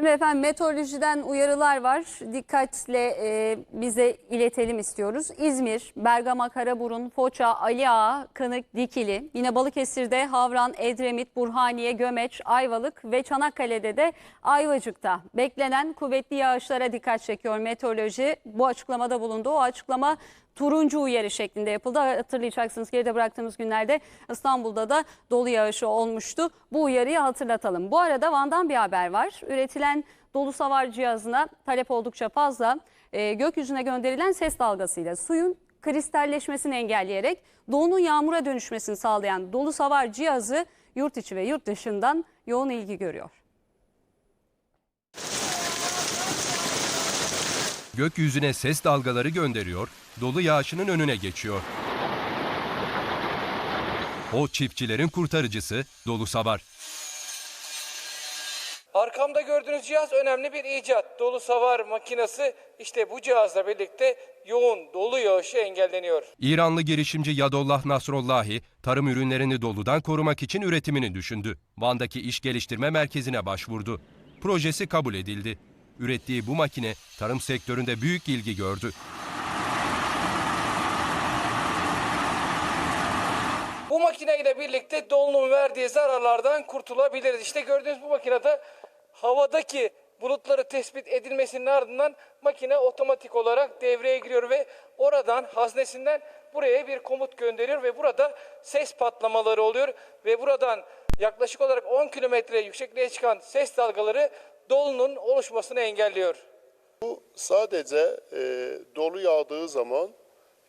Şimdi efendim meteorolojiden uyarılar var. Dikkatle e, bize iletelim istiyoruz. İzmir, Bergama, Karaburun, Foça, Ali Ağa, Kanık, Dikili, yine Balıkesir'de Havran, Edremit, Burhaniye, Gömeç, Ayvalık ve Çanakkale'de de Ayvacık'ta beklenen kuvvetli yağışlara dikkat çekiyor meteoroloji. Bu açıklamada bulundu. O açıklama turuncu uyarı şeklinde yapıldı. Hatırlayacaksınız geride bıraktığımız günlerde İstanbul'da da dolu yağışı olmuştu. Bu uyarıyı hatırlatalım. Bu arada Van'dan bir haber var. Üretilen dolu savar cihazına talep oldukça fazla. Ee, gökyüzüne gönderilen ses dalgasıyla suyun kristalleşmesini engelleyerek doğunun yağmura dönüşmesini sağlayan dolu savar cihazı yurt içi ve yurt dışından yoğun ilgi görüyor. Gökyüzüne ses dalgaları gönderiyor, dolu yağışının önüne geçiyor. O çiftçilerin kurtarıcısı dolu savar. Arkamda gördüğünüz cihaz önemli bir icat. Dolu savar makinesi işte bu cihazla birlikte yoğun dolu yağışı engelleniyor. İranlı girişimci Yadollah Nasrollahi, tarım ürünlerini doludan korumak için üretimini düşündü. Van'daki iş geliştirme merkezine başvurdu. Projesi kabul edildi. Ürettiği bu makine tarım sektöründe büyük ilgi gördü. Bu makineyle birlikte dolunun verdiği zararlardan kurtulabiliriz. İşte gördüğünüz bu makinede havadaki bulutları tespit edilmesinin ardından makine otomatik olarak devreye giriyor ve oradan haznesinden buraya bir komut gönderiyor ve burada ses patlamaları oluyor ve buradan yaklaşık olarak 10 kilometre yüksekliğe çıkan ses dalgaları dolunun oluşmasını engelliyor. Bu sadece e, dolu yağdığı zaman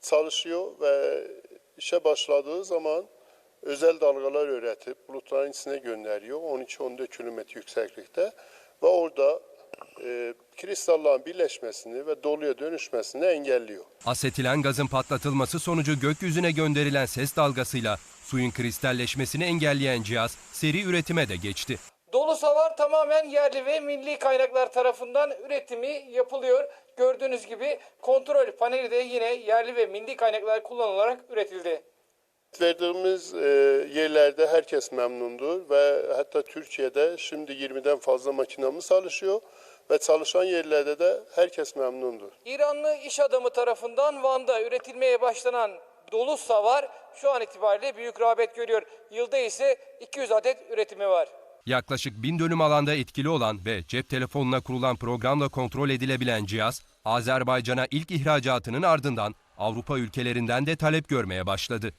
çalışıyor ve işe başladığı zaman özel dalgalar üretip bulutların içine gönderiyor 13-14 kilometre yükseklikte ve orada e, kristalların birleşmesini ve doluya dönüşmesini engelliyor. Asetilen gazın patlatılması sonucu gökyüzüne gönderilen ses dalgasıyla suyun kristalleşmesini engelleyen cihaz seri üretime de geçti. Dolu savar tamamen yerli ve milli kaynaklar tarafından üretimi yapılıyor. Gördüğünüz gibi kontrol paneli de yine yerli ve milli kaynaklar kullanılarak üretildi. Verdiğimiz e, yerlerde herkes memnundur ve hatta Türkiye'de şimdi 20'den fazla makinamız çalışıyor ve çalışan yerlerde de herkes memnundur. İranlı iş adamı tarafından Van'da üretilmeye başlanan dolu savar şu an itibariyle büyük rağbet görüyor. Yılda ise 200 adet üretimi var. Yaklaşık bin dönüm alanda etkili olan ve cep telefonuna kurulan programla kontrol edilebilen cihaz, Azerbaycan'a ilk ihracatının ardından Avrupa ülkelerinden de talep görmeye başladı.